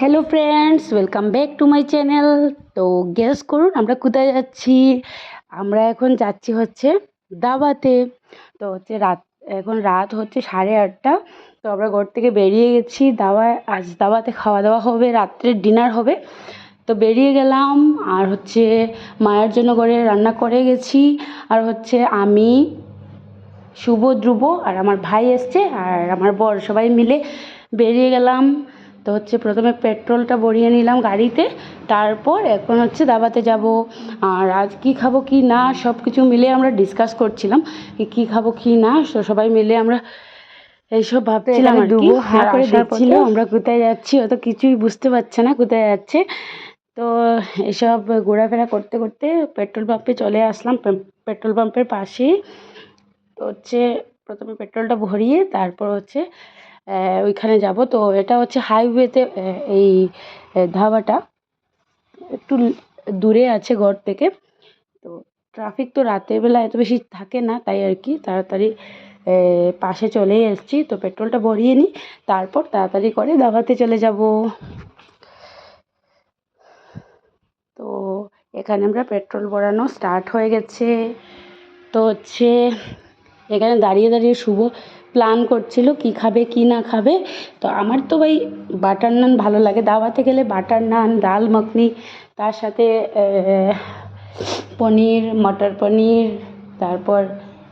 Hello friends welcome back to my channel তো guess করুন, আমরা কোথায় যাচ্ছি? আমরা এখন যাচ্ছি হচ্ছে দাবাতে তো হচ্ছে রাত, এখন রাত হচ্ছে সাড়ে আটটা। তো আমরা ঘর থেকে বেরিয়ে গেছি। দাওয়ায় আজ দাওয়াতে খাওয়া দাওয়া হবে রাত্রের ডিনার হবে। তো বেরিয়ে গেলাম, আর হচ্ছে মায়ের জন্য করে রান্না করে গেছি। আর হচ্ছে আমি, শুভ, ধ্রুব আর আমার ভাই এসছে। আর আমার বর সবাই মিলে বেরিয়ে গেলাম। তো হচ্ছে প্রথমে পেট্রোলটা ভরিয়ে নিলাম গাড়িতে তারপর এখন হচ্ছে দাবাতে যাব। আর আজ কী খাব কি না সব কিছু মিলে আমরা ডিসকাস করছিলাম কি খাব কি না সবাই মিলে আমরা এইসব ভাবছিলাম আর কি। করে দেখছিল আমরা কোথায় যাচ্ছি অত কিছুই বুঝতে পারছে না কোথায় যাচ্ছে। তো এসব ঘোরাফেরা করতে করতে পেট্রোল পাম্পে চলে আসলাম পেট্রোল পাম্পের পাশেই। তো হচ্ছে প্রথমে পেট্রোলটা ভরিয়ে তারপর হচ্ছে ওইখানে যাব। তো এটা হচ্ছে হাইওয়েতে এই ধাবাটা। একটু দূরে আছে ঘর থেকে। তো ট্রাফিক তো রাতের বেলা এত বেশি থাকে না, তাই আর কি। তাড়াতাড়ি পাশে চলেই এসেছি। তো পেট্রোলটা ভরিয়ে নিই। তারপর তাড়াতাড়ি করে দাবাতে চলে যাব। তো এখানে আমরা পেট্রোল ভরানো স্টার্ট হয়ে গেছে। তো হচ্ছে, এখানে দাঁড়িয়ে দাঁড়িয়ে শুভ প্ল্যান করছিল কি খাবে, কি না খাবে। তো আমার তো ভাই বাটার নান ভালো লাগে। দাওয়াতে গেলে বাটার নান ডাল মাখনি, তার সাথে পনির, মটর পনির, তারপর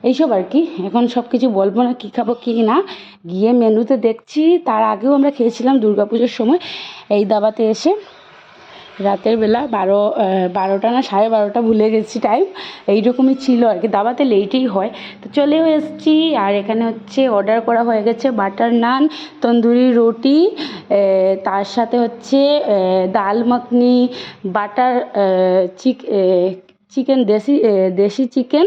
এইসব আর কি। এখন সব কিছু বলব না কী খাব, কী না। গিয়ে মেনুতে দেখছি। তার আগেও আমরা খেয়েছিলাম দুর্গাপুজোর সময়। এই দাবাতে এসে রাতের বেলা বারো বারোটা না, সাড়ে বারোটা ভুলে গেছি টাইম এইরকমই ছিল আর কি। দাবাতে লেটেই হয়। তো চলেও এসেছি আর এখানে হচ্ছে অর্ডার করা হয়ে গেছে বাটার নান তন্দুরি রুটি তার সাথে হচ্ছে ডাল মাখনি বাটার চিক চিকেন দেশি দেশি চিকেন,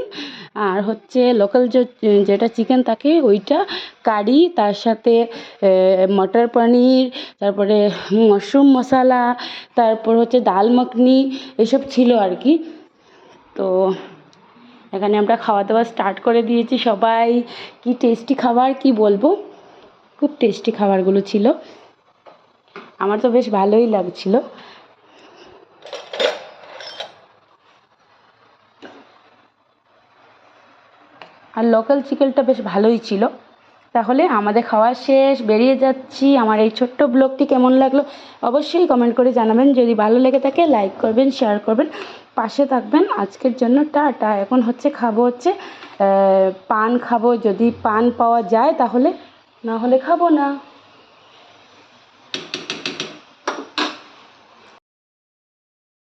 আর হচ্ছে লোকাল যেটা চিকেন থাকে ওইটা কারি, তার সাথে মটর পনির, তারপরে মাশরুম মশলা, তারপর হচ্ছে ডাল মাখনি, এসব ছিল আর কি। তো এখানে আমরা খাওয়া দাওয়া স্টার্ট করে দিয়েছি সবাই। কি টেস্টি খাবার, কি বলব? খুব টেস্টি খাবারগুলো ছিল। আমার তো বেশ ভালোই লাগছিল। আর লোকাল চিকেনটা বেশ ভালোই ছিল। তাহলে আমাদের খাওয়া শেষ, বেরিয়ে যাচ্ছি। আমার এই ছোট্ট ব্লগটি কেমন লাগল অবশ্যই কমেন্ট করে জানাবেন। যদি ভালো লেগে থাকে লাইক করবেন শেয়ার করবেন, পাশে থাকবেন। আজকের জন্য টাটা। এখন হচ্ছে খাব হচ্ছে পান খাব। যদি পান পাওয়া যায় তাহলে, না হলে খাব না।